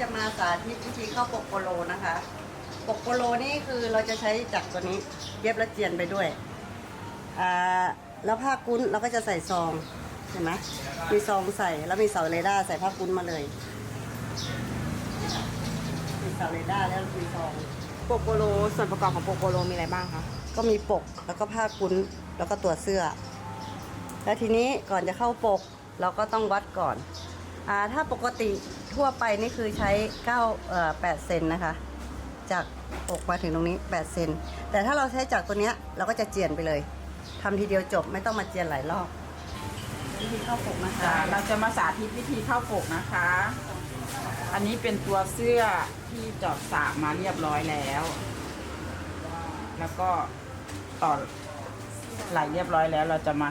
ค่ะวันนี้จะมาสาธิตวิธีเข้าปกโปโลนะคะ ปกโปโลนี่คือเราจะใช้จักรตัวนี้เย็บและเจียนไปด้วยอ่าแล้วผ้ากุ้นเราก็จะใส่ซองเห็นไหมมีซองใส่แล้วมีเสาเรดาร์ใส่ผ้ากุ้นมาเลยมีเสาเรดาร์แล้วมีซอง โปโปโลส่วนประกอบของโปโปโลมีอะไรบ้างคะก็มีปกแล้วก็ผ้ากุ้นแล้วก็ตัวเสื้อ แล้วทีนี้ก่อนจะเข้าปก เราก็ต้องวัดก่อนอ่าถ้าปกติ ทั่วไปนี่คือใช้9เอ่อ8เซนนะคะ จากปกมาถึงตรงนี้ 8 เซน แต่ถ้าเราใช้จากตัวเนี้ยเราก็จะเจียนไปเลยทำทีเดียวจบไม่ต้องมาเจียนหลายรอบ วิธีเข้าปกนะคะอ่าเราจะมาสาธิตวิธีเข้าปกนะคะ อันนี้เป็นตัวเสื้อที่เจอดสากมาเรียบร้อยแล้ว แล้วก็ต่อไหลเรียบร้อยแล้วเราจะมา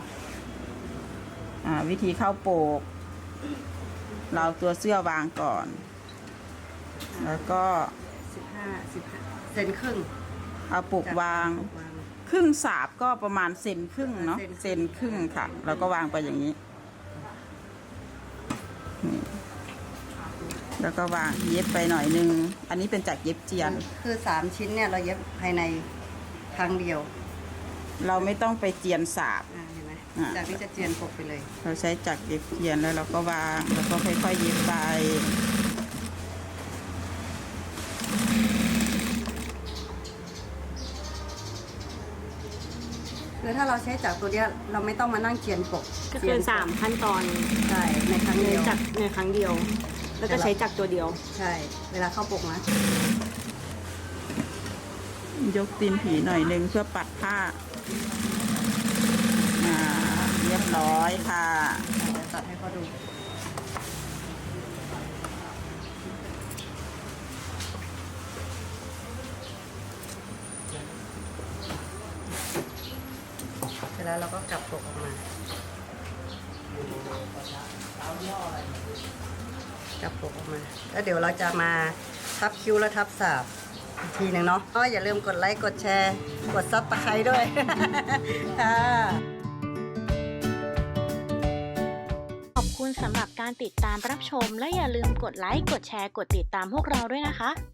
อ่าวิธีเข้าปก เราเอาตัวเสื้อวางก่อน แล้วก็15 15เซนครึ่งเอาปกวางปกวาง ครึ่งสาบก็ประมาณเซนครึ่งเนาะเซนเซนครึ่งค่ะแล้วก็วางไปอย่างนี้นี่แล้วก็วางเย็บไปหน่อยนึง อันนี้เป็นจากเย็บเจียน คือ3ชิ้นเนี่ยเราเย็บภายในครั้งเดียวเราไม่ต้องไปเจียนสาบ อ่าเห็นไหม อ่าจากนี้จะเจียนปกไปเลย เราใช้จักรเย็บเจียนแล้วเราก็วางแล้วก็ค่อยๆเย็บไปคือถ้าเราใช้จากตัวเนี้ยเราไม่ต้องมานั่งเจียนปกก็เจีคืยอนปสามขั้นตอนใช่ในครั้งในเดียวจักรในครั้งเดียว แล้วก็ใช้จักรตัวเดียว ใช่ เวลาเข้าปกนะ ยกตีนผีหน่อยนึงเพื่อปัดผ้าอ่าเรียบร้ อยค่ะเดี๋ยวตัดให้เขาดูเสร็จแล้วเราก็กลับปกออกมากลับปกออกมา แล้วเดี๋ยวเราจะมาทับคิ้วและทับสาบอีกทีหนึ่งเนาะก็อย่าลืมกดไลค์ กดแชร์ กดซับตะไคร้ด้วยค่ะ คุณสำหรับการติดตามรับชม และอย่าลืมกดไลค์ กดแชร์ กดติดตามพวกเราด้วยนะคะ